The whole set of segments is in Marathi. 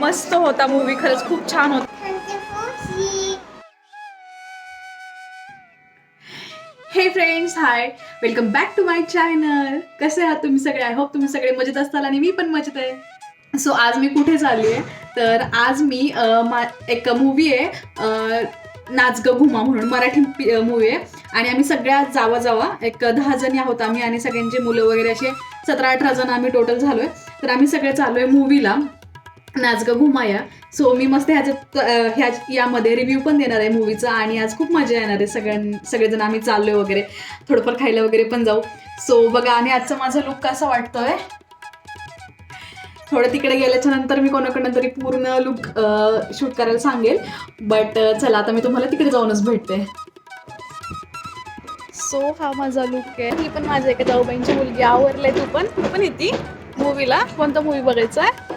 मस्त होता मूवी खरंच खूप छान होता. Hey friends hi welcome back to my channel कसे आहात तुम्ही सगळे? आय होप तुम्ही सगळे मजेत असताल आणि मी पण मजेत आहे. सो आज मी कुठे चालली आहे तर आज मी मा एक मूवी आहे नाच ग घुमा म्हणून मराठी मूवी आहे. आणि आम्ही सगळ्या जावा जावा एक दहा जणी आहोत आम्ही आणि सगळ्यांचे मुलं वगैरे असे सतरा अठरा जण आम्ही टोटल झालो आहे तर आम्ही सगळे चालू आहे मूवीला नाच ग घुमाया सो मी मस्त ह्याच्यात ह्या यामध्ये रिव्ह्यू पण देणार आहे मूवीचा आणि आज खूप मजा येणार आहे सगळ्यां सगळेजण आम्ही चाललोय वगैरे. थोडंफार खायला वगैरे पण जाऊ. सो बघा आणि आजचा माझा लुक कसा वाटतोय? थोडं तिकडे गेल्याच्यानंतर मी कोणाकडनं तरी पूर्ण लुक शूट करायला सांगेल. बट चला आता मी तुम्हाला तिकडे जाऊनच भेटते. सो हा माझा लुक आहे. ही पण माझ्या एका जाऊबाईंची मुलगी आवरलाय तू पण. तू पण येते. मूवीला कोणता मूवी बघायचा आहे?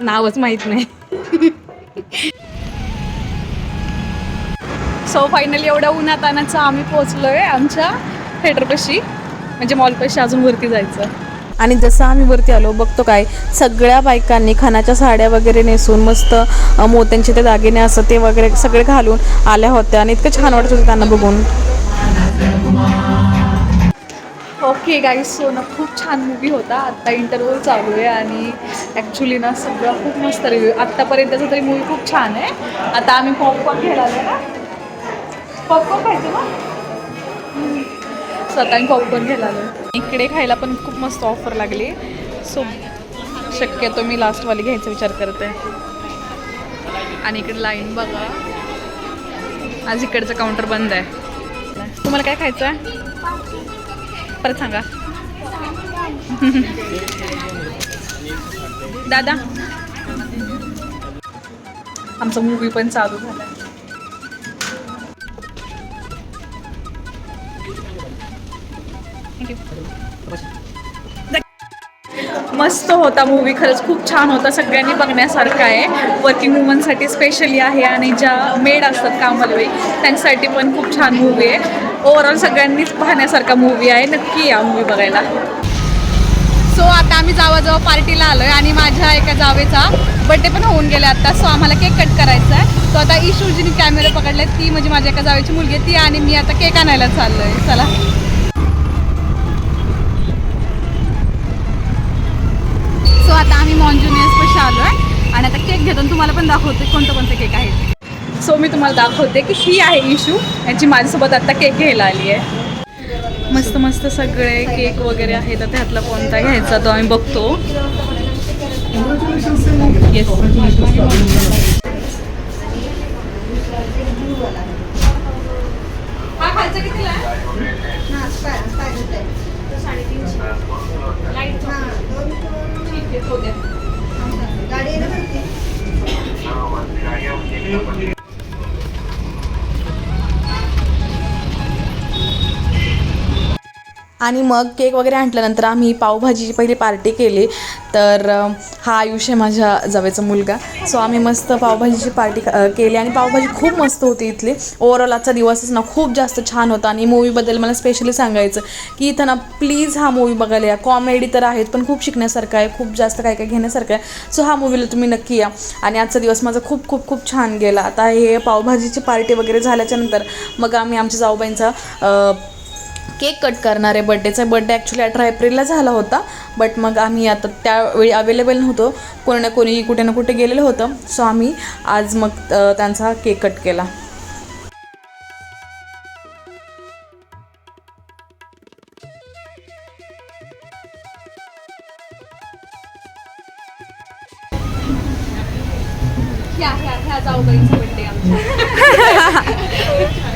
नावच माहीत नाही. सो फायनली एवढ्या उन्हात आणायचं आम्ही पोहोचलोय आमच्या थिएटरपाशी म्हणजे मॉलपाशी अजून वरती जायचं. आणि जसं आम्ही वरती आलो बघतो काय सगळ्या बायकांनी खानाच्या साड्या वगैरे नेसून मस्त मोत्यांचे ते दागिने असं ते वगैरे सगळे घालून आल्या होत्या. आणि इतकं छान वाटत होतं त्यांना बघून. ओके गाईस सो ना खूप छान मूवी होता. आत्ता इंटरव्ह्यू चालू आहे आणि ॲक्च्युली ना सगळं खूप मस्त रिव्ह्यू आत्तापर्यंतचा तरी मूवी खूप छान आहे. आता आम्ही पॉपकॉर्न घ्यायला आलो ना. पॉपकॉर्न खायचं ना सो आता आम्ही पॉपकॉर्न घ्यायला आलो इकडे खायला पण खूप मस्त ऑफर लागली. सो शक्यतो मी लास्टवाली घ्यायचा विचार करते. आणि इकडे लाईन बघा. आज इकडचं काउंटर बंद आहे. तुम्हाला काय खायचं आहे परत सांगा. दादा. आमचा मूवी पण चालू झाला मस्त होता मूवी खरंच खूप छान होता. सगळ्यांनी बघण्यासारखा आहे. वर्किंग वुमनसाठी स्पेशली आहे आणि ज्या मेड असतात कामाला त्यांच्यासाठी पण खूप छान मूवी आहे. ओव्हरऑल सगळ्यांनीच पाहण्यासारखा मूवी आहे. नक्की या मूवी बघायला. सो आता आम्ही जावाजवळ पार्टीला आलो आहे आणि माझ्या एका जावेचा बड्डे पण होऊन गेला आता. सो आम्हाला केक कट करायचा आहे तो आता इशूजीने कॅमेरे पकडले ती म्हणजे माझ्या एका जावेची मुलगी आहे. ती आणि मी आता केक आणायला चाललोय. चला. आता आम्ही मॉन्जुनियर्स पशी आलो आहे आणि आता केक घेतो आणि तुम्हाला पण दाखवते कोणते कोणते केक आहेत सो मी तुम्हाला दाखवते की ही आहे इशू यांची माझ्यासोबत आता केक घ्यायला आली आहे मस्त मस्त सगळे केक वगैरे आहेत. तर त्यातला कोणता घ्यायचा तो आम्ही बघतो. येस हा खालचा कितीला आणि मग केक वगैरे आणल्यानंतर आम्ही पावभाजीची पहिली पार्टी केली. तर हा आयुष्य आहे माझ्या जावेचा मुलगा. सो आम्ही मस्त पावभाजीची पार्टी केली आणि पावभाजी खूप मस्त होती इथली. ओव्हरऑल आजचा दिवसच ना खूप जास्त छान होता आणि मूवीबद्दल मला स्पेशली सांगायचं की इथं ना प्लीज हा मूवी बघायला या. कॉमेडी तर आहेत पण खूप शिकण्यासारखं आहे खूप जास्त काय काय घेण्यासारखं आहे. सो हा मूवीला तुम्ही नक्की या. आणि आजचा दिवस माझा खूप खूप खूप छान गेला. आता हे पावभाजीची पार्टी वगैरे झाल्याच्यानंतर मग आम्ही आमच्या जाऊबाईंचा केक कट करणार बड्डेचा बड्डे ॲक्च्युली अठरा एप्रिलला झाला होता बट मग आम्ही आता त्यावेळी अवेलेबल नव्हतो. कोणी ना कोणी कुठे ना कुठे गेलेलं होतं. सो आम्ही आज मग त्यांचा केक कट केला. बड्डे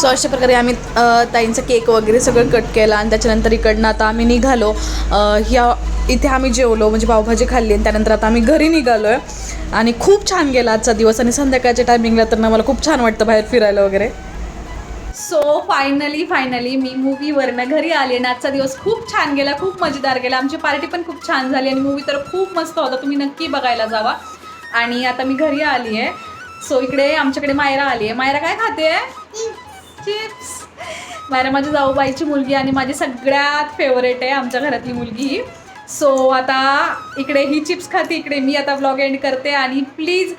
सो अशा प्रकारे आम्ही ताईंचा केक वगैरे सगळं कट केला आणि त्याच्यानंतर इकडनं आता आम्ही निघालो. ह्या इथे आम्ही जेवलो म्हणजे पावभाजी खाल्ली आणि त्यानंतर आता आम्ही घरी निघालो आहे आणि खूप छान गेला आजचा दिवस आणि संध्याकाळच्या टायमिंगला तर ना मला खूप छान वाटतं बाहेर फिरायला वगैरे. सो फायनली फायनली मी मूवीवरनं घरी आले आणि आजचा दिवस खूप छान गेला खूप मजेदार गेला. आमची पार्टी पण खूप छान झाली आणि मूवी तर खूप मस्त होता. तुम्ही नक्की बघायला जावा. आणि आता मी घरी आली आहे सो इकडे आमच्याकडे मायरा आली आहे मायरा काय खाते चिप्स. मायरा माझी जाऊबाईची मुलगी आणि माझी सगळ्यात फेवरेट आहे आमच्या घरातली मुलगी. ही सो आता इकडे ही चिप्स खाते इकडे मी आता ब्लॉग एंड करते आणि प्लीज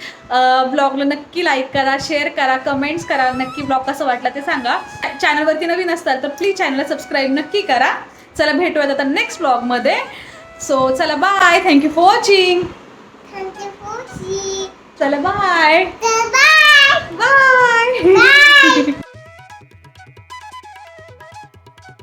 ब्लॉगला नक्की लाईक करा शेअर करा कमेंट्स करा. नक्की ब्लॉग कसं वाटला ते सांगा. चॅनलवरती नवीन असताल तर प्लीज चॅनलला सबस्क्राईब नक्की करा. चला भेटूयात आता नेक्स्ट ब्लॉगमध्ये सो चला bye thank you for watching चला बाय. बाय.